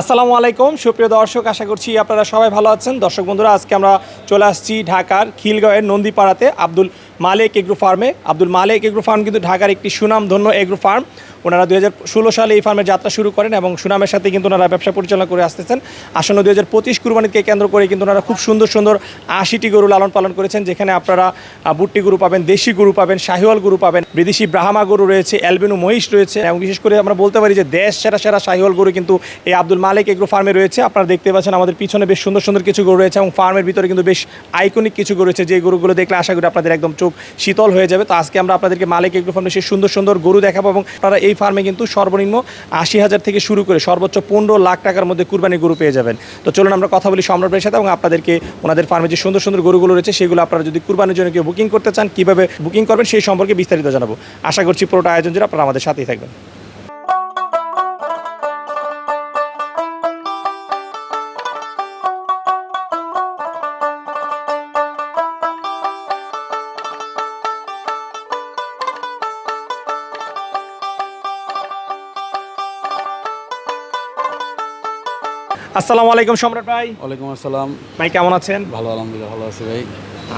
আসসালামু আলাইকুম। সুপ্রিয় দর্শক, আশা করছি আপনারা সবাই ভালো আছেন। দর্শক বন্ধুরা, আজকে আমরা চলে আসছি ঢাকার খিলগাঁওয়ের নন্দীপাড়াতে আব্দুল মালেক এগ্রো ফার্মে। আব্দুল মালেক এগ্রো ফার্ম কিন্তু ঢাকার একটি সুনামধন্য এগ্রো ফার্ম। ওনারা দুই হাজার ষোলো সালে এই ফার্মের যাত্রা শুরু করেন এবং সুনামের সাথে কিন্তু ওনারা ব্যবসা পরিচালনা করে আসতেছেন। আসন্ন দুই হাজার পঁচিশ কুরবানিকে কেন্দ্র করে কিন্তু ওনারা খুব সুন্দর সুন্দর আশিটি গরু লালন পালন করেছেন, যেখানে আপনারা বুট্টি গরু পাবেন, দেশি গরু পাবেন, শাহিওয়াল গরু পাবেন, বিদেশি ব্রাহ্মা গরু রয়েছে, অ্যালবিনো মহিষ রয়েছে এবং বিশেষ করে আমরা বলতে পারি যে দেশ সেরা সেরা শাহিওয়াল গরু কিন্তু এই আব্দুল মালিক এগ্রো ফার্মে রয়েছে। আপনারা দেখতে পাচ্ছেন আমাদের পিছনে বেশ সুন্দর সুন্দর কিছু গরু রয়েছে এবং ফার্মের ভিতরে কিন্তু বেশ আইকনিক কিছু গরু রয়েছে। যে গরুগুলো দেখলে আশা করি আপনাদের একদম চোখ শীতল হয়ে যাবে। তো আজকে আমরা আপনাদেরকে মালিক এগ্রো ফার্মে সেই সুন্দর সুন্দর গরু দেখাবো এবং আপনারা এই ফার্মে কিন্তু সর্বনিম্ন আশি হাজার থেকে শুরু করে সর্বোচ্চ পনেরো লাখ টাকার মধ্যে কুরবানি গরু পেয়ে যাবেন। তো চলুন আমরা কথা বলি সম্রাট ভাইয়ের সাথে এবং আপনাদেরকে ওনাদের ফার্মে যে সুন্দর সুন্দর গরুগুলো রয়েছে, সেগুলো আপনারা যদি কুরবানির জন্য কেউ বুকিং করতে চান, কীভাবে বুকিং করবেন সেই সম্পর্কে বিস্তারিত জানাব। আশা করছি পুরোটা আয়োজন জন্য আপনারা আমাদের সাথেই থাকবেন। আসসালামু আলাইকুম সম্রাট ভাই। ওয়ালাইকুম আসসালাম। ভাই কেমন আছেন? ভালো আলহামদুলিল্লাহ ভালো আছি ভাই।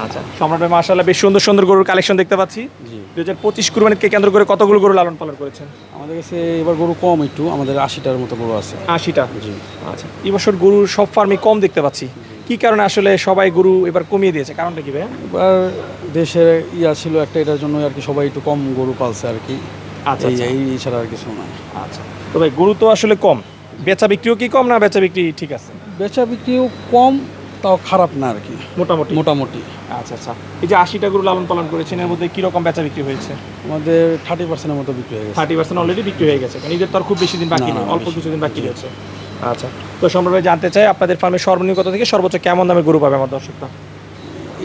আচ্ছা সম্রাট ভাই মার্শাল্লাহ বেশ সুন্দর সুন্দর গরুর কালেকশন দেখতে পাচ্ছি। জি। দুই হাজার পঁচিশ কুরবানিকে কেন্দ্র করে কতগুলো গরু লালন পালন করেছেন? আমাদের কাছে এবার গরু কম একটু আমাদের আশিটার মতো গরু আছে। আশিটা? জি। আচ্ছা এবছর গরুর সব ফার্মে কম দেখতে পাচ্ছি। কি কারণে আসলে সবাই গরু এবার কমিয়ে দিয়েছে? কারণটা কি ভাই? এবার দেশের ইয়া ছিল একটা এটার জন্য আর কি সবাই একটু কম গরু পালছে আর কি। আচ্ছা, এই আচ্ছা। এই ছাড়া আর কিছু না আচ্ছা তো ভাই গরু তো আসলে কম। বেচা বিক্রিও কি কম না বেচা বিক্রি ঠিক আছে? বেচা বিক্রিও কম তাও খারাপ না আর কি। মোটামুটি? মোটামুটি। আচ্ছা আচ্ছা। এই যে আশিটা গরু লালন পালন করেছেন এর মধ্যে কীরকম বেচা বিক্রি হয়েছে? আমাদের থার্টি পার্সেন্টের মতো বিক্রি হয়ে গেছে। থার্টি পার্সেন্ট অলরেডি বিক্রি হয়ে গেছে কারণ ঈদের তো আর খুব বেশি দিন বাকি নেই অল্প। কিছুদিন বাকি রয়েছে আচ্ছা তো ভাই জানতে চাই আপনাদের ফার্মে সর্বনিম্ন কত থেকে সর্বোচ্চ কেমন দামে গরু পাবে আমার দর্শকরা?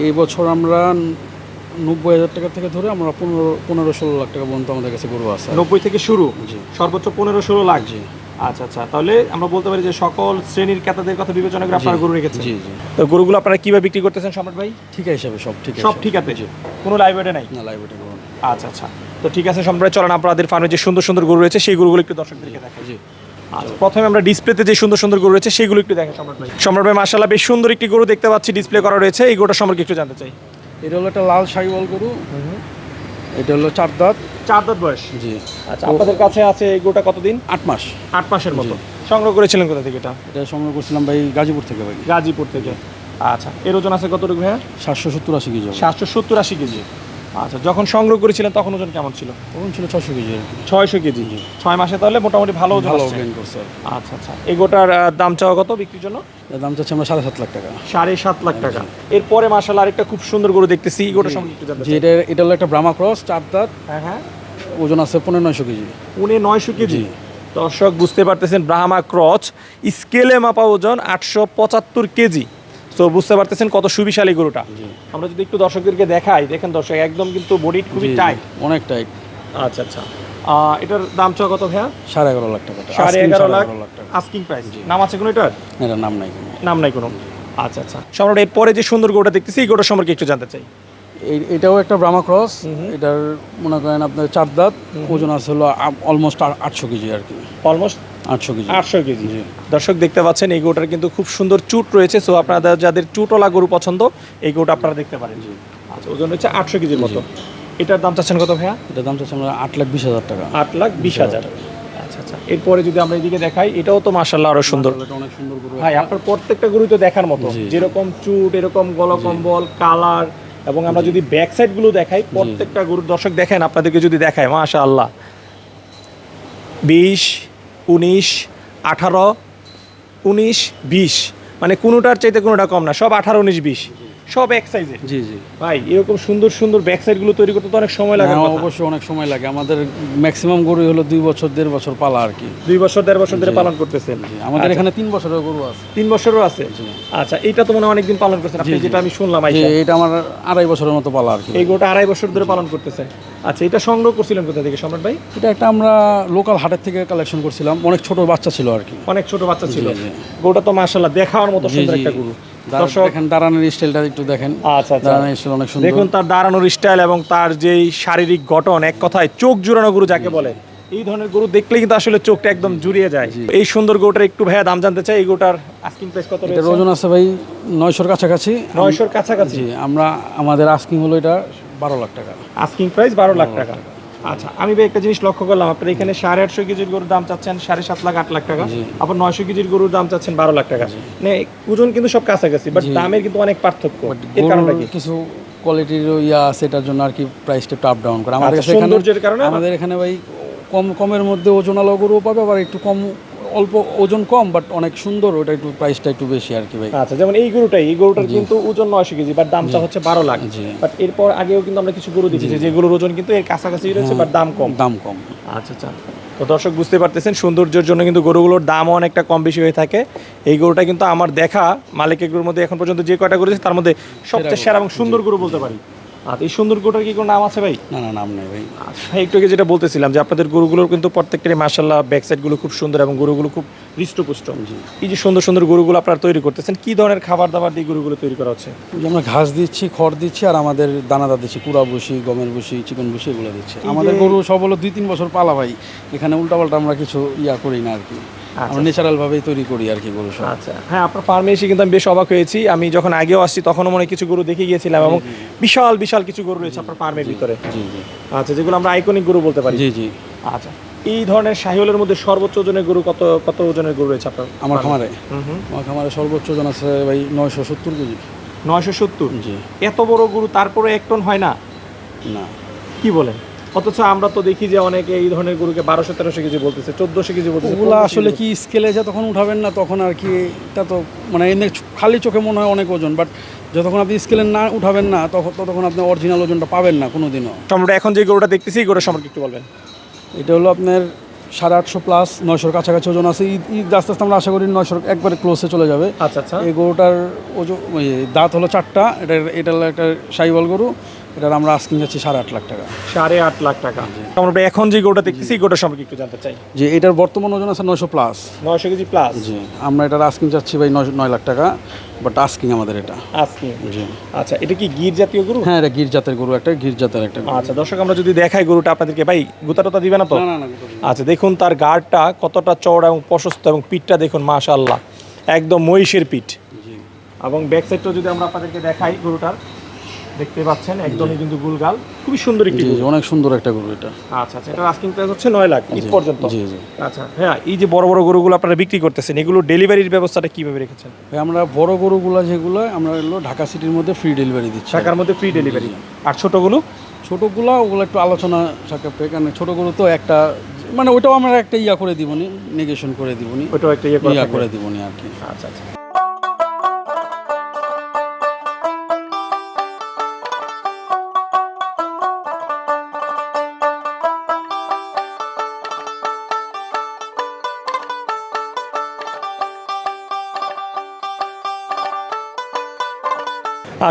এই বছর আমরা নব্বই হাজার টাকা থেকে ধরে আমরা পনেরো পনেরো ষোলো লাখ টাকা পর্যন্ত আমাদের কাছে গরু আছে। নব্বই থেকে শুরু? জি। সর্বোচ্চ পনেরো ষোলো লাখ। জি। আচ্ছা আচ্ছা। তাহলে আমরা বলতে পারি যে সকল শ্রেণির ক্রেতাদের কথা বিবেচনা করে আপনারা গরু রেখেছেন। জি জি। তো গরুগুলো আপনারা কীভাবে বিক্রি করতেছেন সম্রাট ভাই? ঠিক হিসাবে সব ঠিক সব ঠিক আছে কোনো লাইব্রেরি নাই? না গরু আচ্ছা আচ্ছা। তো ঠিক আছে সম্রাট চলেন আপনাদের ফার্মে যে সুন্দর সুন্দর গরু রয়েছে সেই গরুগুলো একটু দর্শকদেরকে দেখাই। জি। আচ্ছা প্রথমে আমরা ডিসপ্লেতে যে সুন্দর সুন্দর গরু রয়েছে সেগুলো একটু দেখেন সম্রাট ভাই। সম্রাট ভাই মার্শাল্লাহ বেশ সুন্দর একটি গরু দেখতে পাচ্ছি ডিসপ্লে করা রয়েছে। এই গরুটা সম্পর্কে একটু জানতে চাই। এটা হলো একটা লাল শাহিওয়াল গরু। এটা হলো চার দাঁত। চার দাঁত বয়স। জি। আচ্ছা আপনাদের কাছে আছে এই গরুটা কতদিন? আট মাস। আট মাসের মতো। সংগ্রহ করেছিলেন কোথা থেকে এটা? এটা সংগ্রহ করছিলাম ভাই গাজীপুর থেকে ভাই। গাজীপুর থেকে। আচ্ছা এর ওজন আছে কতটুকু ভাইয়া? সাতশো সত্তর আশি কেজি সাতশো সত্তর আশি কেজি। আচ্ছা যখন সংগ্রহ করেছিলেন তখন ওজন কেমন ছিল? তখন ছিল ছশো কেজি। ছয়শো কেজি। ছয় মাসে তাহলে মোটামুটি ভালো ওজন ভালো। করছে আচ্ছা আচ্ছা। এগোটার গোটার দাম চাওয়া কত বিক্রির জন্য? দাম চাচ্ছি আমরা সাড়ে সাত লাখ টাকা। সাড়ে সাত লাখ টাকা। এরপরে মাসাল আরেকটা খুব সুন্দর গরু দেখতেছি যে চাই। এটা এটা হলো একটা ব্রাহ্মা ক্রস চার দাঁত। হ্যাঁ হ্যাঁ। ওজন আছে পনেরো নয়শো কেজি। উনি নয়শো কেজি। দর্শক বুঝতে পারতেছেন ব্রাহ্মা ক্রচ স্কেলে মাপা ওজন আটশো পঁচাত্তর কেজি। তো বুঝতে পারতেছেন কত সুবিশালী গরুটা। আমরা যদি একটু দর্শকদেরকে দেখাই দেখেন দর্শক একদম কিন্তু বডি খুবই টাইট অনেক টাইট আচ্ছা আচ্ছা। এটার দাম চাওয়া কত ভাইয়া? সাড়ে এগারো লাখ টাকা। সাড়ে এগারো লাখ। আস্কিং প্রাইস নাম আছে কোনো এটার? এটার নাম নাই নাম নাই কোনো। আচ্ছা আচ্ছা। সম্রাট এরপরে যে সুন্দর গরুটা দেখতেছি এই গরুটা সম্পর্কে একটু জানতে চাই। এটাও একটা ব্রাহ্মা ক্রস এটার মনে করেন আপনার চার দাঁত ওজন আছে হলো অলমোস্ট আটশো কেজি আর কি। অলমোস্ট আটশো কেজি। আটশো কেজি। দর্শক দেখতে পাচ্ছেন এই গরুটার কিন্তু খুব সুন্দর চুট রয়েছে। সো আপনাদের যাদের চুটওয়ালা গরু পছন্দ এই গরুটা আপনারা দেখতে পারেন। আচ্ছা ওজন হচ্ছে আটশো কেজির মতো। এটার দাম চাচ্ছেন কত ভাইয়া? এটার দাম চাচ্ছি আমরা আট লাখ বিশ হাজার টাকা। আট লাখ বিশ হাজার আচ্ছা আচ্ছা। এরপরে যদি আমরা এদিকে দেখাই এটাও তো মার্শাল্লাহ আরও সুন্দর। অনেক সুন্দর গরু। ভাই আপনার প্রত্যেকটা গরুই তো দেখার মতো। যেরকম চুট এরকম গলকম্বল কালার এবং আমরা যদি ব্যাক সাইডগুলো দেখাই প্রত্যেকটা গরুর দর্শক দেখেন আপনাদেরকে যদি দেখায় মাশা আল্লাহ বিশ উনিশ আঠারো উনিশ বিশ। মানে কোনোটার চাইতে কোনোটা কম না সব আঠারো উনিশ বিশ। সব এক সাইজের জি জি। ভাই এরকম সুন্দর সুন্দর ব্যাক সাইডগুলো তৈরি করতে তো অনেক সময় লাগে হ্যাঁ, অবশ্যই অনেক সময় লাগে। আমাদের ম্যাক্সিমাম গরু হলো দুই বছর দেড় বছর পালা আর কি। দুই বছর দেড় বছর ধরে পালন করতেছেন। আমাদের এখানে তিন বছরের গরু আছে। তিন বছরও আছে? আচ্ছা এইটা তো মনে হয় অনেকদিন পালন করছেন। আপনি যেটা আমি শুনলাম এটা আমার আড়াই বছরের মতো পালা আর কি। এই গোটা আড়াই বছর ধরে পালন করতেছেন। আচ্ছা এটা সংগ্রহ করছিলেন কোথা থেকে সম্রাট ভাই? এটা একটা আমরা লোকাল হাটের থেকে কালেকশন করছিলাম। অনেক ছোট বাচ্চা ছিল আর কি। অনেক ছোট বাচ্চা ছিল। গরুটা তো মাশাআল্লাহ দেখার মতো সুন্দর একটা গরু। দর্শক দাঁড়ানোর স্টাইলটা একটু দেখেন। আচ্ছা আচ্ছা। দাঁড়ানোর স্টাইল অনেক সুন্দর। দেখুন তার দাঁড়ানোর স্টাইল এবং তার যেই শারীরিক গঠন এক কথায় চোখ জোড়ানো গরু যাকে বলে এই ধরনের গরু দেখলে কিন্তু আসলে চোখটা একদম জুড়িয়ে যায়। এই সুন্দর গরুটার একটু ভাইয়া দাম জানতে চাই এই গরুটার আস্কিং প্রাইস কত রয়েছে? ওজন আছে ভাই নয়শোর কাছাকাছি। নয়শোর কাছাকাছি? আমরা আমাদের আস্কিং হলো এটা বারো লাখ টাকা। আস্কিং প্রাইস বারো লাখ টাকা। আচ্ছা আমি ভাই একটা জিনিস লক্ষ্য করলাম আপনার এখানে সাড়ে আটশো কেজির গরুর দাম চাচ্ছেন সাড়ে সাত লাখ আট লাখ টাকা আবার নয়শো কেজির গরুর দাম চাচ্ছেন বারো লাখ টাকা। মানে ওজন কিন্তু সব কাছাকাছি বাট দামের কিন্তু অনেক পার্থক্য। এর কারণটা কি? কিছু কোয়ালিটির ইয়া আছে এটার জন্য আর কি প্রাইসটা একটু আপ ডাউন করে। আমাদের আচ্ছা, কাছে সৌন্দর্যের কারণে? আমাদের এখানে ভাই কম কমের মধ্যে ওজন আলো গরুও পাবে আবার একটু কম অল্প ওজন কম বাট অনেক সুন্দর ওটা একটু প্রাইসটা একটু বেশি আর কি ভাই। আচ্ছা যেমন এই গরুটাই এই গরুটার কিন্তু ওজন নয়শো কেজি বাট দামটা হচ্ছে বারো লাখ। বাট এরপর আগেও কিন্তু আমরা কিছু গরু দেখেছি যেগুলোর ওজন কিন্তু এর কাছাকাছি রয়েছে বাট দাম কম। দাম কম। আচ্ছা আচ্ছা। তো দর্শক বুঝতে পারতেছেন সৌন্দর্যের জন্য কিন্তু গরুগুলোর দামও অনেকটা কম বেশি হয়ে থাকে। এই গরুটা কিন্তু আমার দেখা মালিকের গরুর মধ্যে এখন পর্যন্ত যে কয়টা গরু আছে তার মধ্যে সবচেয়ে সেরা এবং সুন্দর গরু বলতে পারি। আচ্ছা এই সুন্দর গরুটার কি কোনো নাম আছে ভাই? না না নাম নেই ভাই। আচ্ছা ভাই একটু আগে যেটা বলতেছিলাম যে আপনাদের গরুগুলোর কিন্তু প্রত্যেকটারই মার্শাল্লাহ ব্যাক সাইডগুলো খুব সুন্দর এবং গরুগুলো খুব হৃষ্টপুষ্ট। এই যে সুন্দর সুন্দর গরুগুলো আপনারা তৈরি করতেছেন কি ধরনের খাবার দাবার দিয়ে গরুগুলো তৈরি করা হচ্ছে? আমরা ঘাস দিচ্ছি খড় দিচ্ছি আর আমাদের দানাদার দিচ্ছি কুড়া বসি গমের বসি চিকন বসি এগুলো দিচ্ছি। আমাদের গরু সব হলো দুই তিন বছর পালা ভাই এখানে উল্টাপাল্টা আমরা কিছু ইয়া করি না আর কি। আমরা ন্যাচারাল ভাবেই তৈরি করি আর কি গরু আচ্ছা। হ্যাঁ আপনার ফার্মে এসে কিন্তু আমি বেশ অবাক হয়েছি। আমি যখন আগেও আসছি তখনও মনে হয় কিছু গরু দেখে গিয়েছিলাম এবং বিশাল বিশাল কিছু গরু রয়েছে আপনার ফার্মের ভিতরে। জি জি। আচ্ছা যেগুলো আমরা আইকনিক গরু বলতে পারি। জি জি। আচ্ছা এই ধরনের শাহিওলের মধ্যে সর্বোচ্চ ওজনের গরু কত কত ওজনের গরু রয়েছে আপনার আমার খামারে? হুম হুম। আমার খামারে সর্বোচ্চ ওজন আছে ভাই নয়শো সত্তর কেজি। নয়শো সত্তর? জি। এত বড় গরু তারপরে এক টন হয় না? না। কি বলেন? অথচ আমরা তো দেখি যে অনেকে এই ধরনের গরুকে বারোশো তেরোশো কেজি বলতেছে চোদ্দশো কেজি বলতেছে ওগুলো আসলে কি স্কেলে যা তখন উঠাবেন না তখন আর কি এটা তো মানে এনে খালি চোখে মনে হয় অনেক ওজন বাট যতক্ষণ আপনি স্কেলে না উঠাবেন না তখন ততক্ষণ আপনি অরিজিনাল ওজনটা পাবেন না কোনো দিনও আমরা এখন যে গরুটা দেখতেছি এই গরুর সম্পর্কে একটু বলবেন। এটা হলো আপনার সাড়ে আটশো প্লাস নয়শোর কাছাকাছি ওজন আছে। ঈদ ঈদ আস্তে আস্তে আমরা আশা করি নয়শোর একবারে ক্লোজে চলে যাবে। আচ্ছা আচ্ছা। এই গরুটার ওজন দাঁত হলো চারটা এটা এটা হলো একটা সাইবল গরু। এটার আমরা আস্কিং যাচ্ছি সাড়ে আট লাখ টাকা। সাড়ে আট লাখ টাকা। আমরা এখন যে গরুটা দেখতেছি গরুটার সম্পর্কে একটু জানতে চাই। যে এটার বর্তমান ওজন আছে নয়শো প্লাস। নয়শো কেজি প্লাস? জি আমরা এটার আস্কিং চাচ্ছি ভাই নয় নয় লাখ টাকা বাট আস্কিং আমাদের এটা। আজকে জি। আচ্ছা এটা কি গির জাতীয় গরু? হ্যাঁ এটা গির জাতের গরু একটা গির জাতের একটা আচ্ছা দর্শক আমরা যদি দেখাই গরুটা আপনাদেরকে ভাই গুতা টুতা দিবে না তো? না না না আচ্ছা দেখুন তার গাড়টা কতটা চওড়া এবং প্রশস্ত এবং পিঠটা দেখুন মাশাআল্লাহ। একদম মহিষের পিঠ। এবং ব্যাক সাইডটাও যদি আমরা আপনাদেরকে দেখাই গরুটার দেখতে পাচ্ছেন একদমই কিন্তু গুলগাল। খুবই সুন্দর একটি অনেক সুন্দর একটা গরু এটা। আচ্ছা আচ্ছা এটা আস্কিং প্রাইস হচ্ছে নয় লাখ ঈদ পর্যন্ত। জি জি। আচ্ছা হ্যাঁ এই যে বড় বড় গরুগুলো আপনারা বিক্রি করতেছেন এগুলো ডেলিভারির ব্যবস্থাটা কীভাবে রেখেছেন? ভাই আমরা বড় গরুগুলো যেগুলো আমরা হলো ঢাকা সিটির মধ্যে ফ্রি ডেলিভারি দিচ্ছি। ঢাকার মধ্যে ফ্রি ডেলিভারি আর ছোটগুলো ছোটোগুলো ওগুলো একটু আলোচনা সাপেক্ষে কারণ ছোটো গরু তো একটা মানে ওইটাও আমরা একটা ইয়া করে দিবনি নেগেশন করে দিবনি। ওইটাও একটা ইয়ে ইয়া। করে দিবনি আর কি। আচ্ছা আচ্ছা।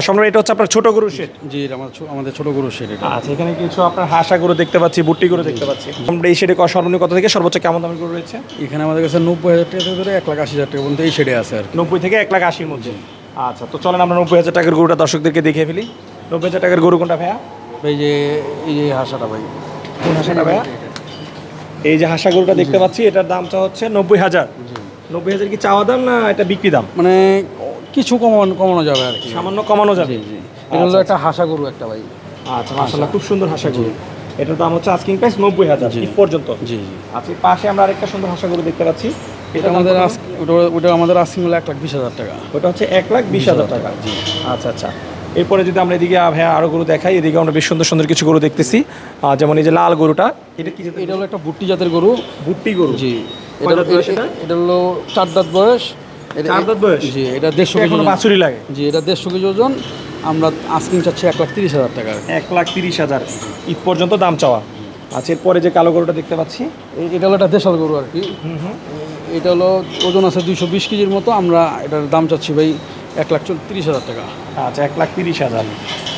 সম্রাট এটা হচ্ছে আপনার ছোট গরু শেড? জি আমাদের ছোটো গরু সেট এটা। আচ্ছা এখানে কিছু আপনার হাসা গরু দেখতে পাচ্ছি বুট্টি গরু দেখতে পাচ্ছি। আমরা এই শেডে সর্বনিম্ন কত থেকে সর্বোচ্চ কেমন দামের গরু রয়েছে? এখানে আমাদের কাছে নব্বই হাজার টাকা থেকে ধরে এক লাখ আশি হাজার টাকা পর্যন্ত এই শেডে আছে আর নব্বই থেকে এক লাখ আশির মধ্যে। আচ্ছা তো চলেন আমরা নব্বই হাজার টাকার গরুটা দর্শকদেরকে দেখে ফেলি। নব্বই হাজার টাকার গরু কোনটা ভাইয়া? এই যে এই যে হাসাটা ভাই। কোন হাসাটা ভাইয়া? এই যে হাসা গরুটা দেখতে পাচ্ছি এটার দামটা হচ্ছে নব্বই হাজার। নব্বই হাজার কি চাওয়া দাম না এটা বিক্রি দাম? মানে কিছু কমানো কমানো যাবে আর কি। সামান্য কমানো যাবে? জি এটা হলো একটা হাসা গরু একটা ভাই। আচ্ছা মাসাল্লাহ খুব সুন্দর হাসা গরু। এটার দাম হচ্ছে আস্কিং প্রাইস নব্বই হাজার জি। পর্যন্ত। জি জি। আচ্ছা পাশে আমরা আরেকটা সুন্দর হাসা গরু দেখতে পাচ্ছি। এটা আমাদের ওটা ওটা আমাদের আসিং হলো এক লাখ বিশ হাজার টাকা। ওটা হচ্ছে এক লাখ বিশ হাজার টাকা। জি। আচ্ছা আচ্ছা। এরপরে যদি আমরা এদিকে হ্যাঁ আরও গরু দেখাই এদিকে আমরা বেশ সুন্দর সুন্দর কিছু গরু দেখতেছি। যেমন এই যে লাল গরুটা এটা কি? এটা হলো একটা বুট্টি জাতের গরু। ভুট্টি গরু। জি? এটা হলো চার দাঁত বয়স। জি এটা দেড়শো কেজি বাছুরি লাগে? জি এটা দেড়শো কেজি ওজন। আমরা আস্কিং চাচ্ছি এক লাখ তিরিশ হাজার টাকা এক লাখ তিরিশ হাজার। ঈদ পর্যন্ত দাম চাওয়া। আচ্ছা এরপরে যে কালো গরুটা দেখতে পাচ্ছি। এই- এটা হলো একটা দেশাল গরু আর কি। এটা হলো ওজন আছে দুইশো বিশ কেজির মতো। আমরা এটার দাম চাচ্ছি ভাই এক লাখ তিরিশ হাজার টাকা। আচ্ছা এক লাখ তিরিশ হাজার।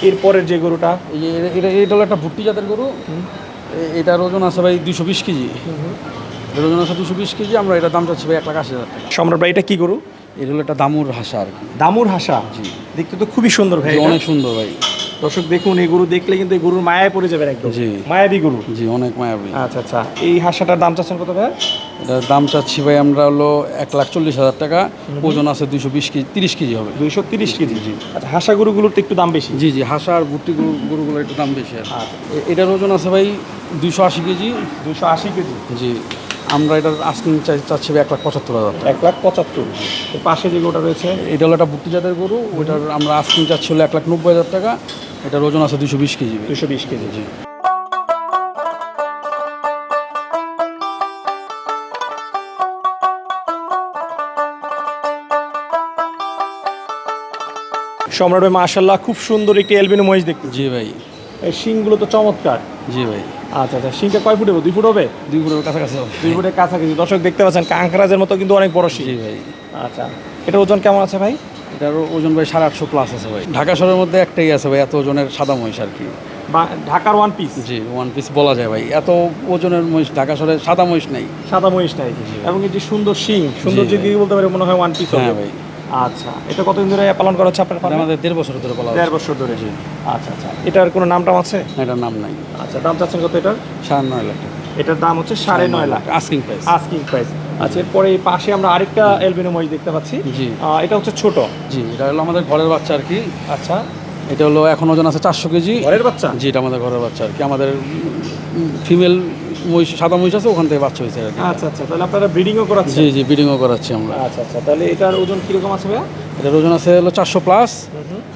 এরপরের যে গরুটা? এটা- এটা এটা হলো একটা ভুট্টি জাতের গরু। এটার ওজন আছে ভাই দুইশো বিশ কেজি। ওজন আছে দুশো বিশ কেজি আমরা এটার দাম চাচ্ছি ভাই এক লাখ আশি হাজার টাকা। সম্রাট ভাই এটা কি গরু? এটা হলো একটা দামুর হাসা আর কি। দামুর হাসা? জি। দেখতে তো খুবই সুন্দর ভাই অনেক সুন্দর ভাই। দর্শক দেখুন এই গরু দেখলে কিন্তু এই গরুর মায়ায় পড়ে যাবেন একদম। জি। মায়াবী গরু। জি অনেক মায়াবী। আচ্ছা আচ্ছা। এই হাঁসটার দাম চাচ্ছেন কত ভাই? এটার দাম চাচ্ছি ভাই আমরা হলো এক লাখ চল্লিশ হাজার টাকা। ওজন আছে দুশো বিশ কেজি তিরিশ কেজি হবে। দুইশো তিরিশ কেজি জি। আচ্ছা হাঁসা গরুগুলোর তো একটু দাম বেশি। জি জি হাঁসা আর গরু গরুগুলোর একটু দাম বেশি আর আচ্ছা। এটার ওজন আছে ভাই দুশো আশি কেজি। দুইশো আশি কেজি। জি। আমরা এটার আস্কিং চাই চাচ্ছি এক লাখ পঁচাত্তর হাজার এক লাখ পঁচাত্তর। পাশে যে গরুটা রয়েছে এটা হলো একটা ভুট্টি জাতের গরু ওইটার আমরা আস্কিং চাচ্ছি হলো এক লাখ নব্বই হাজার টাকা। এটার ওজন আছে দুশো বিশ কেজি দুশো বিশ কেজি। জি। সম্রাট ভাই মাশাল্লাহ খুব সুন্দর একটি এলবিনো মহিষ দেখতে জি ভাই। এই শিংগুলো তো চমৎকার। জি ভাই। আচ্ছা আচ্ছা শিংটা কয় ফুট হবে? দুই ফুট হবে? দুই ফুটের কাছাকাছি হবে। দুই ফুটের কাছাকাছি। দর্শক দেখতে পাচ্ছেন কাঁকড়াজের মতো কিন্তু অনেক বড় শিং। ভাই। আচ্ছা এটার ওজন কেমন আছে ভাই? এটার ওজন ভাই সাড়ে আটশো প্লাস আছে ভাই। ঢাকা শহরের মধ্যে একটাই আছে ভাই এত ওজনের সাদা মহিষ আর কি। বা ঢাকার ওয়ান পিস জি ওয়ান পিস বলা যায় ভাই। এত ওজনের মহিষ ঢাকা শহরে সাদা মহিষ নেই। সাদা মহিষ নাই। এবং যে সুন্দর শিং সুন্দর যদি বলতে পারে মনে হয় ওয়ান পিস হ্যাঁ ভাই। আচ্ছা এটা কতদিন ধরে পালন করা হচ্ছে আপনার ফার্মে আমাদের দেড় বছর ধরে বলা দেড় বছর ধরে। আচ্ছা আচ্ছা এটার কোনো নাম টাম আছে এটার নাম নাই। আচ্ছা দাম চাচ্ছেন কত এটার? সাড়ে নয় লাখ টাকা। এটার দাম হচ্ছে সাড়ে নয় lakh. Asking price asking price আচ্ছা এরপরে এই পাশে আমরা আরেকটা এলবিনো মহিষ দেখতে পাচ্ছি। জি। আহ, এটা হচ্ছে ছোট। জি এটা হলো আমাদের ঘরের বাচ্চা আর কি। আচ্ছা। এটা হলো এখন ওজন আছে চারশো কেজি। ঘরের বাচ্চা? জি এটা আমাদের ঘরের বাচ্চা আর কি। আমাদের ফিমেল মহিষ সাদা মহিষ আছে ওখান থেকে বাচ্চা হয়েছে আর কি। আচ্ছা আচ্ছা তাহলে আপনারা ব্রিডিংও করাচ্ছেন? জি জি ব্রিডিংও করাচ্ছি আমরা। আচ্ছা আচ্ছা তাহলে এটার ওজন কীরকম আছে ভাইয়া? এটার ওজন আছে হলো চারশো প্লাস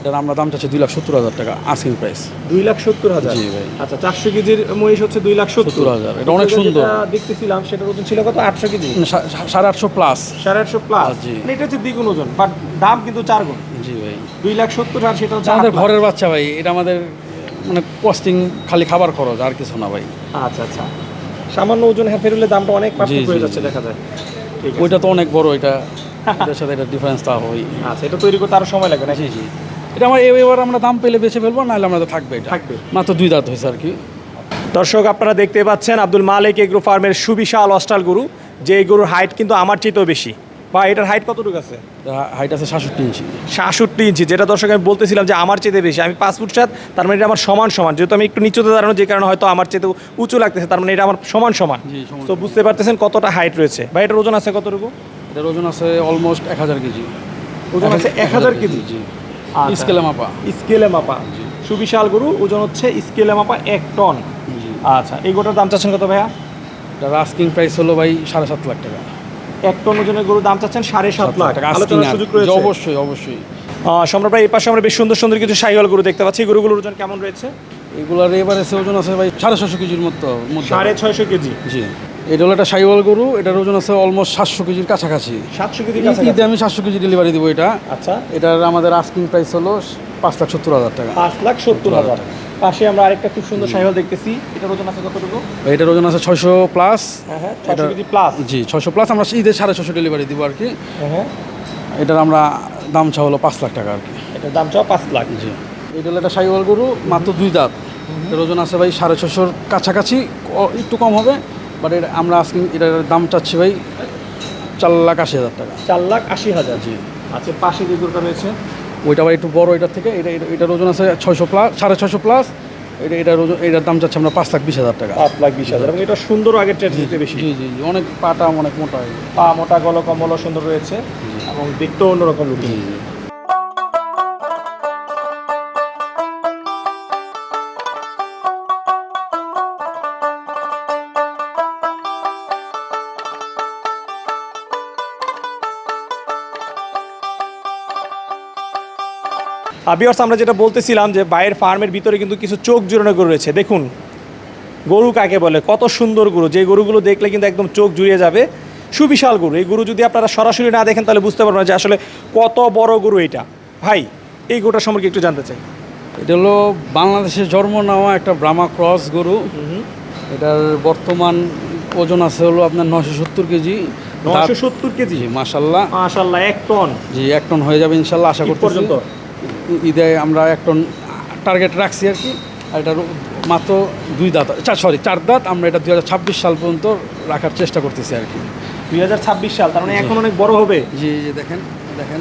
এটার আমরা দাম চাচ্ছি দুই লাখ সত্তর হাজার টাকা আস্কিং প্রাইস দুই লাখ সত্তর হাজার? জি ভাই। আচ্ছা চারশো কেজির মহিষ হচ্ছে দুই লাখ সত্তর। 70,000 এটা অনেক সুন্দর। দেখতেছিলাম সেটার ওজন ছিল কত? আটশো কেজি? সাড়ে আটশো প্লাস সাড়ে আটশো প্লাস জি। মানে এটা হচ্ছে দ্বিগুণ ওজন বাট দাম কিন্তু চার গুণ। জি ভাই। দুই লাখ সত্তর আর সেটা হচ্ছে আমাদের ঘরের বাচ্চা ভাই এটা আমাদের মানে কস্টিং খালি খাবার খরচ আর কিছু না ভাই। আচ্ছা আচ্ছা। সামান্য ওজন হ্যাঁ হলে দামটা অনেক পার্থক্য হয়ে যাচ্ছে দেখা যায়। ঠিক আছে। ওইটা তো অনেক বড় এটা এটার সাথে এটা ডিফারেন্স তা হয়। আচ্ছা এটা তৈরি করতে আরও সময় লাগবে নাকি? জি জি। এটা আমরা এ- এবার আমরা দাম পেলে বেছে ফেলব নাহলে আমরা তো থাকবে এটা। থাকবে। মাত্র দুই দাঁত হয়েছে আর কি। দর্শক আপনারা দেখতে পাচ্ছেন আব্দুল মালিক এগ্রো ফার্মের সুবিশাল অস্টাল গরু। যে এই গরুর হাইট কিন্তু আমার চেয়েতেও বেশি। বা এটার হাইট কতটুকু আছে? হাইট আছে সাতষট্টি ইঞ্চি। সাতষট্টি ইঞ্চি যেটা দর্শক আমি বলতেছিলাম যে আমার চেয়ে বেশি। আমি পাঁচ ফুট সাত তার মানে এটা আমার সমান সমান। যেহেতু আমি একটু নিচুতে দাঁড়ানো যে কারণে হয়তো আমার চেয়ে উঁচু লাগতেছে তার মানে এটা আমার সমান সমান। তো বুঝতে পারতেছেন কতটা হাইট রয়েছে। বা এটার ওজন আছে কতটুকু? এটার ওজন আছে অলমোস্ট এক হাজার কেজি। ওজন আছে এক হাজার কেজি জি। আচ্ছা। স্কেলে মাপা। স্কেলে মাপা। সুবিশাল গরু ওজন হচ্ছে স্কেলে মাপা এক টন। আচ্ছা এই গোটার দাম চাচ্ছেন কত ভাইয়া? এটার আস্কিং প্রাইস হলো ভাই সাড়ে সাত লাখ টাকা। এক টন ওজনের গরুর দাম চাচ্ছেন সাড়ে সাত লাখ। আলোচনার সুযোগ রয়েছে? অবশ্যই অবশ্যই। সম্রাট ভাই এই পাশে আমরা বেশ সুন্দর সুন্দর কিছু সাইওয়াল গরু দেখতে পাচ্ছি। গরুগুলোর ওজন কেমন রয়েছে? এগুলার এবারে ওজন আছে ভাই সাড়ে ছশো কেজির মতো সাড়ে ছয়শো কেজি? জি। এটা হলো একটা সাইওয়াল গরু এটার ওজন আছে অলমোস্ট সাতশো কেজির কাছাকাছি। সাতশো কেজি ঈদে আমি সাতশো কেজি ডেলিভারি দেবো এটা। আচ্ছা। এটার আমাদের আস্কিং প্রাইস হলো পাঁচ লাখ সত্তর হাজার টাকা। পাঁচ লাখ সত্তর হাজার পাশে আমরা আরেকটা খুব সুন্দর সাইওয়াল দেখতেছি। এটার ওজন আছে কতটুকু? এটার ওজন আছে ছয়শো প্লাস। হ্যাঁ হ্যাঁ প্লাস জি ছয়শো প্লাস। আমরা ঈদের সাড়ে ছশো ডেলিভারি দিব আর কি। হ্যাঁ হ্যাঁ। এটার আমরা দাম চা হলো পাঁচ লাখ টাকা আর কি। এটার দাম চাও পাঁচ লাখ। জি। এটা হলো একটা সাইওয়াল গরু মাত্র দুই দাঁত। এটার ওজন আছে ভাই সাড়ে ছশোর কাছাকাছি। একটু কম হবে বাট এটা আমরা আজকে এটার দাম চাচ্ছি ভাই চার লাখ আশি হাজার টাকা। চার লাখ আশি হাজার। জি। আচ্ছা পাশে যে গরুটা রয়েছে ওইটা আবার একটু বড় এটার থেকে এটা এটা- এটার ওজন আছে ছয়শো প্লাস সাড়ে ছয়শো প্লাস। এটা এটার ওজন এটার দাম চাচ্ছে আমরা পাঁচ লাখ বিশ হাজার টাকা। পাঁচ লাখ বিশ হাজার। এবং এটা সুন্দর আগের ট্রেনটিতে বেশি। জি জি অনেক পাটা অনেক মোটা পা মোটা গল কম্বল সুন্দর রয়েছে। এবং দেখতেও অন্যরকম লুক বিয়ার্স আমরা যেটা বলতেছিলাম যে বাইরের ফার্মের ভিতরে কিন্তু কিছু চোখ জুড়ানো গরু রয়েছে। দেখুন গরু কাকে বলে? কত সুন্দর গরু। যে গরুগুলো দেখলে কিন্তু একদম চোখ জুড়িয়ে যাবে। সুবিশাল গরু। এই গরু যদি আপনারা সরাসরি না দেখেন তাহলে বুঝতে পারবেন না যে আসলে কত বড় গরু এটা। ভাই এই গরুটা সম্পর্কে একটু জানতে চাই। এটা হলো বাংলাদেশের জন্ম নেওয়া একটা ব্রাহ্মা ক্রস গরু। এটার বর্তমান ওজন আছে হলো আপনার নশো সত্তর কেজি। নশো সত্তর কেজি? মাসাল্লাহ মাশাল্লাহ এক টন। জি এক টন হয়ে যাবে ইনশাল্লাহ আশা ঈদ করতেছি। পর্যন্ত? ঈদে আমরা একটা টার্গেট রাখছি আর কি আর এটার মাত্র দুই দাঁত চার সরি চার দাঁত আমরা এটা দুই হাজার ছাব্বিশ সাল পর্যন্ত রাখার চেষ্টা করতেছি আর কি। দুই হাজার ছাব্বিশ সাল তার মানে এখন অনেক বড় হবে। জি জি দেখেন দেখেন।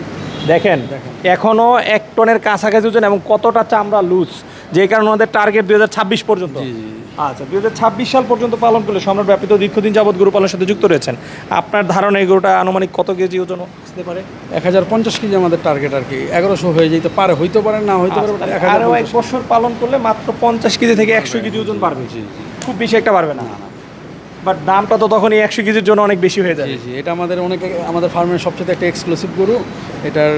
দেখেন দেখেন। এখনও এক টনের কাছাকাছি ওজন এবং কতটা চামড়া লুজ যে কারণে ওনাদের টার্গেট দুই হাজার ছাব্বিশ পর্যন্ত। জি জি। আচ্ছা দু ছাব্বিশ সাল পর্যন্ত পালন করলে সম্রাট ব্যাপী তো দীর্ঘদিন যাবৎ গরু পালনের সাথে যুক্ত রয়েছেন। আপনার ধারণা এই গরুটা আনুমানিক কত কেজি ওজন আসতে পারে? এক হাজার পঞ্চাশ কেজি আমাদের টার্গেট আর কি। এগারোশো হয়ে যেতে পারে হইতে পারে না হইতে পারে আরও এক বছর পালন করলে মাত্র পঞ্চাশ কেজি থেকে একশো কেজি ওজন বাড়বে। খুব বেশি একটা বাড়বে না। বাট দামটা তো তখন এই একশো কেজির জন্য অনেক বেশি হয়ে যায় এটা আমাদের অনেক আমাদের ফার্মের সবচেয়ে একটা এক্সক্লুসিভ গরু। এটার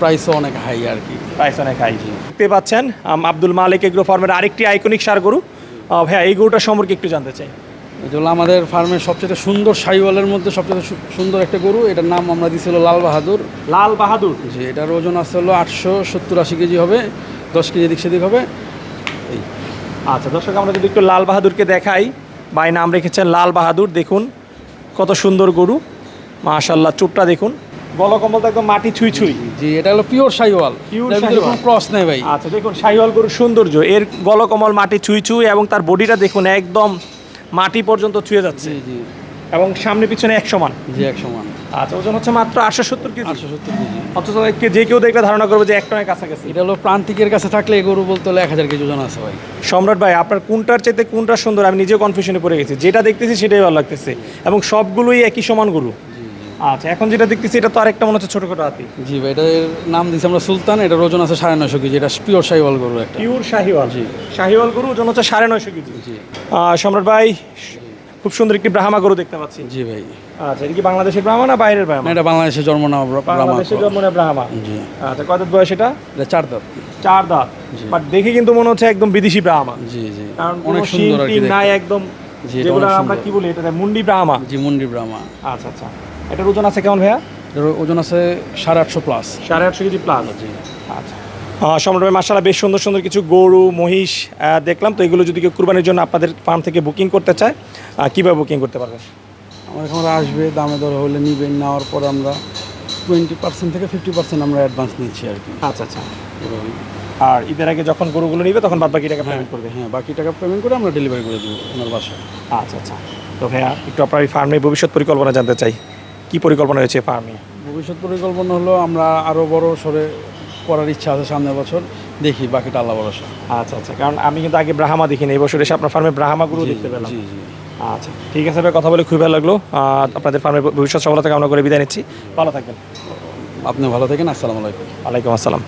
প্রাইসও অনেক হাই আর কি। প্রাইস অনেক হাই দেখতে পাচ্ছেন আব্দুল মালিক এগ্রো ফার্মের আরেকটি আইকনিক সার গরু। ভাইয়া এই গরুটা সম্পর্কে একটু জানতে চাই। এটা হলো আমাদের ফার্মের সবচেয়ে সুন্দর সাইওয়ালের মধ্যে সবচেয়ে সুন্দর একটা গরু এটার নাম আমরা দিয়েছিল লাল বাহাদুর। লাল বাহাদুর? জি এটার ওজন আসতে হলো আটশো সত্তর আশি কেজি হবে দশ কেজি এদিক সেদিক হবে। এই। আচ্ছা দর্শক আমরা যদি একটু লাল বাহাদুরকে দেখাই ভাই নাম রেখেছেন লাল বাহাদুর দেখুন কত সুন্দর গরু মাশাল্লাহ চুপটা দেখুন। গলকম্বল তো একদম মাটি ছুঁই ছুঁই। জি এটা হলো পিওর শাহিওয়াল। কোনো ক্রস নেই ভাই। আচ্ছা দেখুন শাহিওয়াল গরুর সৌন্দর্য এর গলকমল মাটি ছুঁই ছুঁই এবং তার বডিটা দেখুন একদম মাটি পর্যন্ত ছুঁয়ে যাচ্ছে। জি এবং সামনে পিছনে এক সমান। জি এক সমান। আচ্ছা ওজন হচ্ছে মাত্র আটশো সত্তর কেজি। আটশো সত্তর কেজি। অথচ যে কেউ দেখলে ধারণা করবে যে এক টনের কাছাকাছি। এটা হলো প্রান্তিকের কাছে থাকলে এই গরু বলতে হলে এক হাজার কেজি ওজন আছে ভাই। সম্রাট ভাই আপনার কোনটার চাইতে কোনটা সুন্দর? আমি নিজেও কনফিউশনে পড়ে গেছি। যেটা দেখতেছি সেটাই ভালো লাগতেছে। এবং সবগুলোই একই সমান গরু। আচ্ছা এখন যেটা দেখতেছি এটা তো আরেকটা মনে হচ্ছে ছোটো ছোটো হাতি। জি ভাই এটার নাম দিয়েছি আমরা সুলতান এটার ওজন আছে সাড়ে নয়শো কেজি এটা পিওর সাইওয়াল গরু একটা। পিওর শাহিওয়াল। জি। শাহিওয়াল গরু ওজন হচ্ছে সাড়ে নয়শো কেজি। জি। সম্রাট ভাই খুব সুন্দর একটি ব্রাহ্মা গরু দেখতে পাচ্ছি। জি ভাই। আচ্ছা এটা কি বাংলাদেশের ব্রাহ্মা না বাইরের ব্রাহ্মা? এটা বাংলাদেশে জন্ম নেওয়া বাংলাদেশের জন্ম নেয় ব্রাহ্মা। জি। আচ্ছা কত বয়স এটা? এটা চার দাঁত। চার দাঁত। বাট দেখে কিন্তু মনে হচ্ছে একদম বিদেশি ব্রাহ্মা। জি জি। কারণ অনেক সুন্দর। নাই একদম যেগুলো আমরা কি বলি এটা মুন্ডি ব্রাহ্মা। জি মুন্ডি ব্রাহ্মা। আচ্ছা আচ্ছা। এটার ওজন আছে কেমন ভাইয়া? এটার ওজন আছে সাড়ে আটশো প্লাস সাড়ে আটশো কেজি প্লাস জি। আচ্ছা। সম্রাট ভাই মাসালা বেশ সুন্দর সুন্দর কিছু গরু মহিষ দেখলাম। তো এগুলো যদি কেউ কুরবানির জন্য আপনাদের ফার্ম থেকে বুকিং করতে চায় কীভাবে বুকিং করতে পারবে? আমার এখানে আসবে দামে দর হলে নিবেন নেওয়ার পর আমরা টোয়েন্টি পার্সেন্ট থেকে ফিফটি পার্সেন্ট আমরা অ্যাডভান্স নিচ্ছি আর কি। আচ্ছা আচ্ছা। আর ঈদের আগে যখন গরুগুলো নিবে তখন বাদ বাকি টাকা পেমেন্ট করবে। হ্যাঁ বাকি টাকা পেমেন্ট করে আমরা ডেলিভারি করে দেবো ওনার বাসায়। আচ্ছা আচ্ছা। তো ভাইয়া একটু আপনার এই ফার্মের ভবিষ্যৎ পরিকল্পনা জানতে চাই। কি পরিকল্পনা রয়েছে ফার্মে? ভবিষ্যৎ পরিকল্পনা হলো আমরা আরও বড় সরে করার ইচ্ছা আছে সামনের বছর। দেখি বাকিটা আল্লাহ ভরসা। আচ্ছা আচ্ছা কারণ আমি কিন্তু আগে ব্রাহ্মা দেখিনি এই বছর এসে আপনার ফার্মে ব্রাহ্মা গরু দেখতে পেলাম। জি জি। আচ্ছা ঠিক আছে ভাই কথা বলে খুবই ভালো লাগল। আপনাদের ফার্মের ভবিষ্যৎ সফলতা কামনা করে বিদায় নিচ্ছি। ভালো থাকবেন। আপনি ভালো থাকেন আসসালামু আলাইকুম। ওয়ালাইকুম আসসালাম।